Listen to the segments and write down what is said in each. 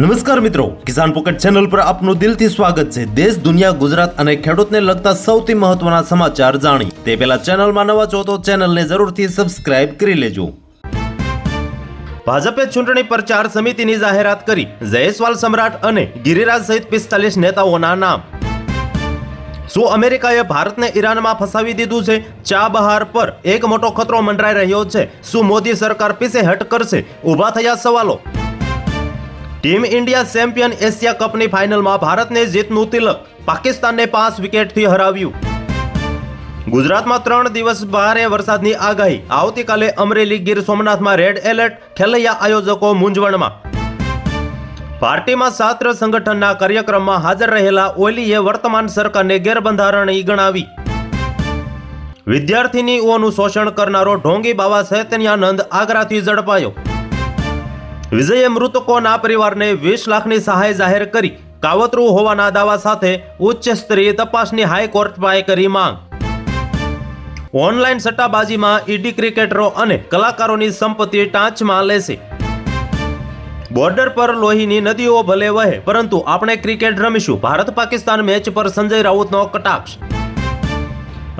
નમસ્કાર મિત્રો, કિસાન pocket channel પર આપનું દિલથી સ્વાગત છે. દેશ, દુનિયા, ગુજરાત અને ખેડૂતને લગતા સૌથી મહત્વના સમાચાર જાણી. તે પહેલા ચેનલમાં નવા છો તો ચેનલને જરૂરથી સબસ્ક્રાઇબ કરી લેજો. ભાજપે ચૂંટણી પ્રચાર સમિતિની જાહેરાત કરી. જયસ્વાલ સમ્રાટ અને ગિરિરાજ સહિત પિસ્તાલીસ નેતાઓના નામ. શું અમેરિકાએ ભારતને ઈરાનમાં ફસાવી દીધું છે? ચા બહાર પર એક મોટો ખતરો મંડરાઈ રહ્યો છે. શું મોદી સરકાર પીછે હટ કરશે? ઊભા થયા સવાલો. ટીમ ઇન્ડિયા ચેમ્પિયન એશિયા કપની ફાઇનલમાં ભારતને જીતનું તિલક પાકિસ્તાનને પાંચ વિકેટથી હરાવ્યું. ગુજરાતમાં ત્રણ દિવસ ભારે વરસાદની આગાહી. આવતીકાલે અમરેલી ગીર સોમનાથમાં રેડ એલર્ટ, ખેલૈયા આયોજકો મૂંઝવણમાં. પાર્ટીમાં છાત્ર સંગઠનના કાર્યક્રમમાં હાજર રહેલા ઓલીએ વર્તમાન સરકારને ગેરબંધારણી ગણાવી. વિદ્યાર્થીનીઓનું શોષણ કરનારો ઢોંગી બાબા ચૈતન્યાનંદ આગ્રાથી ઝડપાયો. વિજયે મૃતકોના પરિવારને વીસ લાખની સહાય જાહેર કરી કાવતરું હોવાના દાવા સાથે ઉચ્ચ સ્તરીય તપાસની હાઈકોર્ટમાં કરી માંગ ઓનલાઈન સટ્ટાબાજીમાં ઈડી ક્રિકેટરો અને કલાકારોની સંપત્તિ ટાંચમાં લેશે. બોર્ડર પર લોહીની નદીઓ ભલે વહે, પરંતુ આપણે ક્રિકેટ રમીશું. ભારત પાકિસ્તાન મેચ પર સંજય રાઉતનો કટાક્ષ.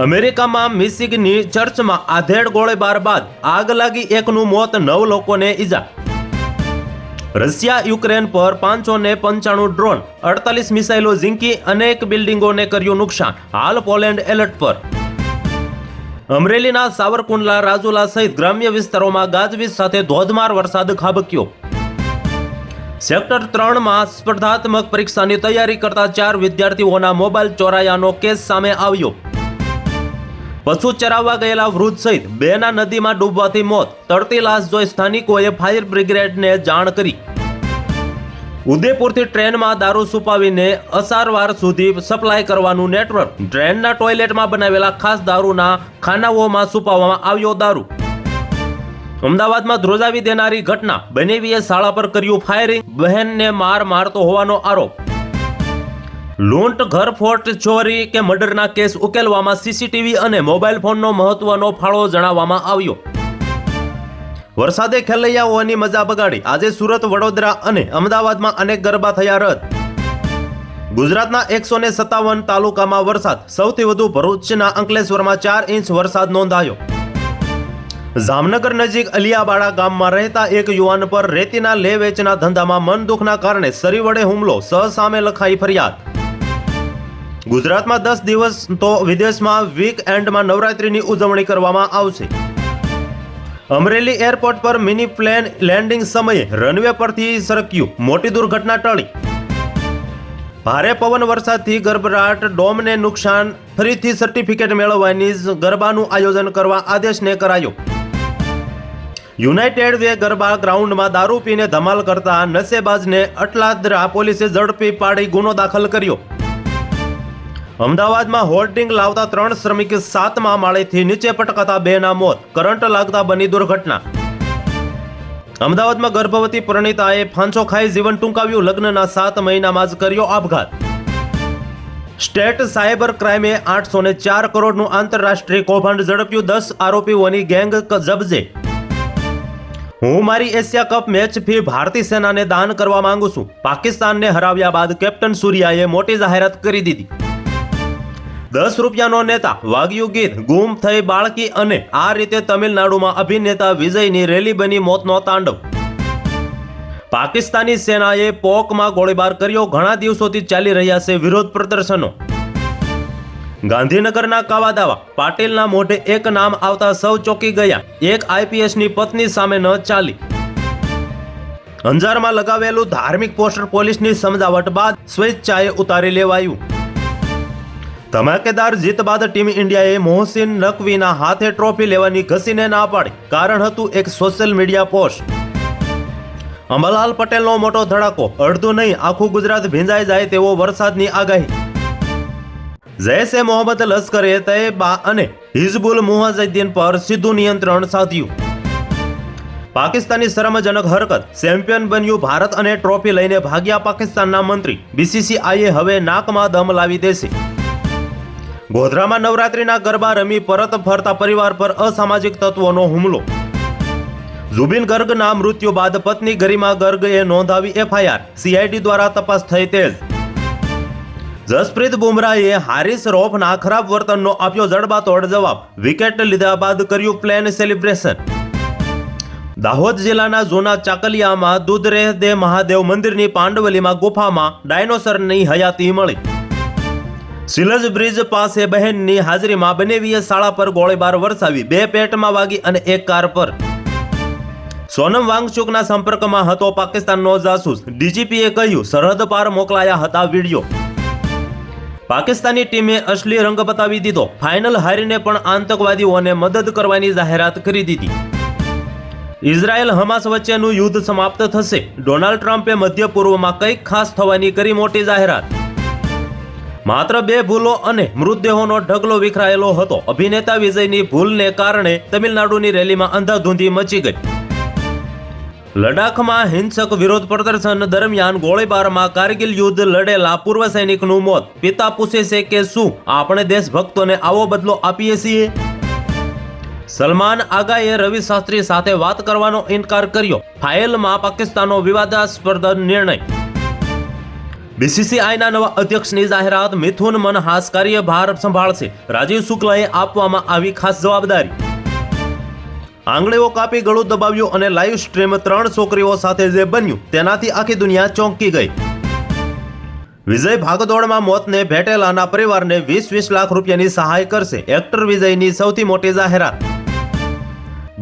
અમેરિકામાં મિસિગની ચર્ચમાં આધેડ ગોળીબાર બાદ આગ લાગી એકનું મોત, નવ લોકોને ઈજા. રશિયા યુક્રેન પર પાંચસો ને પંચાણું ડ્રોન, અડતાલીસ મિસાઇલો ઝીંકી, અનેક બિલ્ડિંગોને કર્યું નુકસાન. હાલ પોલેન્ડ એલર્ટ પર. અમરેલીના સાવરકુંડલા રાજુલા સહિત ગ્રામ્ય વિસ્તારોમાં ગાજવીજ સાથે ધોધમાર વરસાદ ખાબક્યો. સેક્ટર ત્રણમાં સ્પર્ધાત્મક પરીક્ષાની તૈયારી કરતા ચાર વિદ્યાર્થીઓના મોબાઈલ ચોરાયાનો કેસ સામે આવ્યો. પશુ ચરાવવા ગયેલા વૃદ્ધ સહિત બેના નદીમાં ડૂબવાથી મોત. તરતી લાશ જોઈ સ્થાનિકોએ ફાયર બ્રિગેડને જાણ કરી. ઉદયપુરથી ટ્રેનમાં દારૂ સુપાવીને અસારવાર સુધી સપ્લાય કરવાનું નેટવર્ક. ટ્રેનના ટોયલેટમાં બનાવેલા ખાસ દારૂના ખાનાઓમાં સુપાવવામાં આવ્યો દારૂ. અમદાવાદમાં ધ્રોજાવી દેનારી ઘટના. બનેવીએ શાળા પર કર્યું ફાયરિંગ. બહેનને માર મારતો હોવાનો આરોપ. લૂંટ ઘરફોડ ચોરી કે મર્ડરના કેસ ઉકેલવામાં સીસીટીવી અને મોબાઈલ ફોનનો મહત્વનો ફાળો જણાવવામાં આવ્યો. વરસાદે ખેલૈયાઓની મજા બગાડી. આજે સુરત, વડોદરા અને અમદાવાદમાં અનેક ગરબા થયા રદ. ગુજરાતના એકસો ને સત્તાવન તાલુકામાં વરસાદ. સૌથી વધુ ભરૂચના અંકલેશ્વરમાં ચાર ઇંચ વરસાદ નોંધાયો. જામનગર નજીક અલિયાબાડા ગામમાં રહેતા એક યુવાન પર રેતીના લે વેચના ધંધામાં મન દુખના કારણે સરી વડે હુમલો. સહ સામે લખાઈ ફરિયાદ. ગુજરાતમાં દસ દિવસ તો વિદેશમાં વીક એન્ડમાં નવરાત્રીની ઉજવણી કરવામાં આવશે. અમરેલી એરપોર્ટ પર મિની પ્લેન લેન્ડિંગ સમયે રનવે પરથી સરક્યું. મોટી દુર્ઘટના ટળી. ભારે પવન વરસાદથી ગરબરાટ ડોમને નુકસાન, ફરીથી સર્ટિફિકેટ મેળવવાની ગરબાનું આયોજન કરવા આદેશને કરાયો. યુનાઇટેડ વે ગરબા ગ્રાઉન્ડમાં દારૂ પીને ધમાલ કરતા નશેબાજને અટલાદરા પોલીસે ઝડપી પાડી ગુનો દાખલ કર્યો. અમદાવાદમાં હોર્ડિંગ લાવતા ત્રણ શ્રમિક સાતમા માળેથી નીચે પટકાતા બેના મોત. કરંટ લાગતા બની દુર્ઘટના. અમદાવાદમાં ગર્ભવતી પ્રણીતાએ ફાંસો ખાઈ જીવન ટૂંકાવ્યું. લગ્નના સાત મહિનામાં જ કર્યો આપઘાત. સ્ટેટ સાયબર ક્રાઇમે આઠસો ને ચાર કરોડનું આંતરરાષ્ટ્રીય કૌભાંડ ઝડપ્યું. દસ આરોપીઓની ગેંગ જબજે. હું મારી એશિયા કપ મેચ ફી ભારતીય સેનાને દાન કરવા માંગુ છું. પાકિસ્તાનને હરાવ્યા બાદ કેપ્ટન સૂર્યાએ મોટી જાહેરાત કરી દીધી. દસ રૂપિયાનો નેતા, વાગ્યુ ગીત, ગુમ થઈ બાળકી અને આ રીતે તમિલનાડુમાં અભિનેતા વિજયની રેલી બની મોતનો તાંડવ. પાકિસ્તાની સેનાએ પોકમાં ગોળીબાર કર્યો, ઘણા દિવસોથી ચાલી રહ્યા છે વિરોધ પ્રદર્શનો. ગાંધીનગરના કાવા દાવા પાટીલના મોઢે એક નામ આવતા સૌ ચોકી ગયા, એક આઈપીએસની પત્ની સામે ન ચાલી. અંજારમાં લગાવેલું ધાર્મિક પોસ્ટર પોલીસની સમજાવટ બાદ સ્વેચ્છાએ ઉતારી લેવાયું. ધમાકેદાર જીત બાદ ટીમ ઇન્ડિયાએ મોહસિન નકવીના હાથે ટ્રોફી લેવાની ઘસીને ના પાડી. કારણ હતું એક સોશિયલ મીડિયા પોસ્ટ. અંબાલાલ પટેલનો મોટો ધડાકો. અડધું નહીં, આખું ગુજરાત ભીંજાઈ જાય તેવો વરસાદની આગાહી. જૈશ એ મોહમ્મદ લશ્કરે તૈયબા અને હિઝબુલ મુહાજદ્દીન પર સીધું નિયંત્રણ સાધ્યું. પાકિસ્તાની શરમજનક હરકત. ચેમ્પિયન બન્યું ભારત અને ટ્રોફી લઈને ભાગ્યા પાકિસ્તાનના મંત્રી. બીસીસીઆઈએ હવે નાકમાં દમ લાવી દેશે. ગોધરામાં નવરાત્રીના ગરબા રમી પરત ફરતા પરિવાર પર અસામાજિક તત્વોનો હુમલો. ઝુબિન ગર્ગના મૃત્યુ બાદ પત્ની ગરિમા ગર્ગએ નોંધાવી એફઆઈઆર. સીઆઈડી દ્વારા તપાસ થઈ તેજ. જસપ્રીત બુમરાહે હારિસ રોફના ખરાબ વર્તનનો આપ્યો જડબાતોડ જવાબ. વિકેટ લીધા બાદ કર્યું પ્લેન સેલિબ્રેશન. દાહોદ જિલ્લાના જૂના ચાકલિયામાં દૂધરેહ દે મહાદેવ મંદિરની પાંડવલીમાં ગુફામાં ડાયનોસરની હયાતી મળી. સિલજ બ્રિજ પાસે બહેનની હાજરીમાં બનેવીએ શાળા પર ગોળીબાર વરસાવી, બે પેટમાં વાગી અને એક કાર પર. સોનમ વાંગચુકના સંપર્કમાં હતો પાકિસ્તાનનો જાસૂસ. ડીજીપીએ કહ્યું, સરહદ પાર મોકલાયા હતા વીડિયો. પાકિસ્તાની ટીમે અસલી રંગ બતાવી દીધો. ફાઇનલ હારીને પણ આતંકવાદીઓને મદદ કરવાની જાહેરાત કરી દીધી. ઇઝરાયલ હમાસ વચ્ચેનું યુદ્ધ સમાપ્ત થશે. ડોનાલ્ડ ટ્રમ્પે મધ્ય પૂર્વમાં કંઈક ખાસ થવાની કરી મોટી જાહેરાત. માત્ર બે ભૂલો અને મૃતદેહોનો ઢગલો વિખરાયેલો હતો. અભિનેતા વિજયની ભૂલને કારણે તમિલનાડુની રેલીમાં અંધાધૂંધી મચી ગઈ. લડાખમાં હિંસક વિરોધ પ્રદર્શન દરમિયાન ગોળીબારમાં કારગિલ યુદ્ધ લડેલા પૂર્વ સૈનિકનું મોત. પિતા પૂછે છે કે શું આપણે દેશભક્તોને આવો બદલો આપીએ છીએ? સલમાન આગાએ રવિ શાસ્ત્રી સાથે વાત કરવાનો ઇનકાર કર્યો. ફાઇલમાં પાકિસ્તાનનો વિવાદાસ્પદ નિર્ણય બીસીસીઆઈના નવા અધ્યક્ષની જાહેરાત મિથુન મનહાસ કાર્યભાર સંભાળશે. રાજીવ શુક્લાએ આપવામાં આવી ખાસ જવાબદારી. આંગળીઓ કાપી ગળું દબાવ્યું અને લાઈવ સ્ટ્રીમ ત્રણ છોકરીઓ સાથે જે બન્યું, તેનાથી આખી દુનિયા ચોંકી ગઈ. વિજય ભાગદોડમાં મોતને ભેટેલાના પરિવારને વીસ વીસ લાખ રૂપિયાની સહાય કરશે. એક્ટર વિજયની સૌથી મોટી જાહેરાત.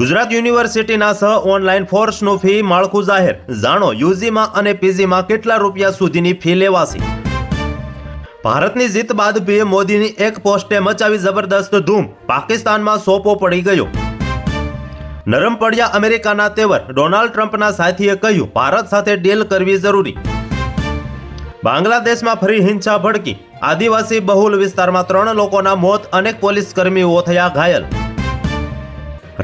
ગુજરાત યુનિવર્સિટીના સહ ઓનલાઈન ફોર્સનું ફી માળખું જાહેર. જાણો, યુજીમાં અને પીજીમાં કેટલા રૂપિયા સુધીની ફી લેવાશે? ભારતની જીત બાદ પીએમ મોદીની એક પોસ્ટે મચાવી જબરદસ્ત ધૂમ. પાકિસ્તાનમાં સોપો પડી ગયો. નરમ પડ્યા અમેરિકાના તેવર. ડોનાલ્ડ ટ્રમ્પના સાથીએ કહ્યું, ભારત સાથે ડીલ કરવી જરૂરી. બાંગ્લાદેશમાં ફરી હિંસા ભડકી. આદિવાસી બહુલ વિસ્તારમાં ત્રણ લોકોના મોત, અનેક પોલીસ કર્મીઓ થયા ઘાયલ.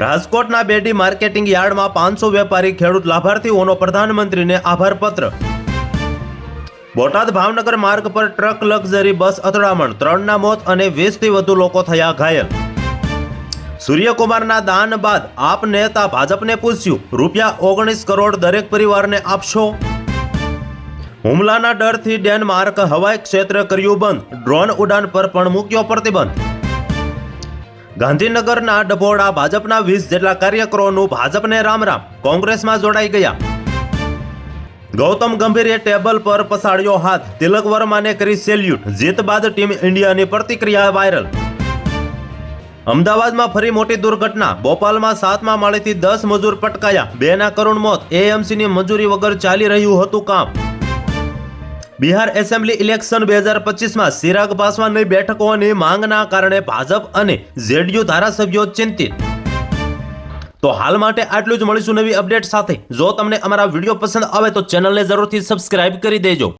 રાજકોટના બેડી માર્કેટિંગ યાર્ડમાં પાંચસો વેપારી ખેડૂત લાભાર્થીઓનો પ્રધાનમંત્રીને આભાર પત્ર બોટાદ ભાવનગર માર્ગ પર ટ્રક લક્ઝરી બસ અથડામણ, ત્રણના મોત અને વીસથી વધુ લોકો થયા ઘાયલ. સૂર્યકુમારના દાન બાદ આપ નેતા ભાજપને પૂછ્યું, રૂપિયા ઓગણીસ કરોડ દરેક પરિવારને આપશો? હુમલાના ડરથી ડેનમાર્ક હવાઈ ક્ષેત્ર કર્યું બંધ, ડ્રોન ઉડાન પર પણ મૂક્યો પ્રતિબંધ. ગાંધીનગરના ડભોડા ભાજપના વીસ જેટલા કાર્યકરોનું ભાજપને રામ રામ કોંગ્રેસમાં જોડાઈ ગયા. ગૌતમ ગંભીરે ટેબલ પર પસાડ્યો હાથ. તિલક વર્માને કરી સેલ્યુટ. જીત બાદ ટીમ ઇન્ડિયાની પ્રતિક્રિયા વાયરલ. અમદાવાદમાં ફરી મોટી દુર્ઘટના. બોપાલમાં સાતમા માળેથી દસ મજૂર પટકાયા. બેના કરુણ મોત. એએમસીની મંજૂરી વગર ચાલી રહ્યું હતું કામ. બિહાર એસેમ્બલી ઇલેક્શન બે હજાર પચીસમાં ચિરાગ પાસવાનની બેઠકોની માંગના કારણે ભાજપ અને જેડીયુ ધારાસભ્યો ચિંતિત. તો હાલ માટે આટલું જ મળીશું નવી અપડેટ સાથે. જો તમને અમારા વીડિયો પસંદ આવે તો ચેનલને જરૂરથી સબસ્ક્રાઇબ કરી દેજો.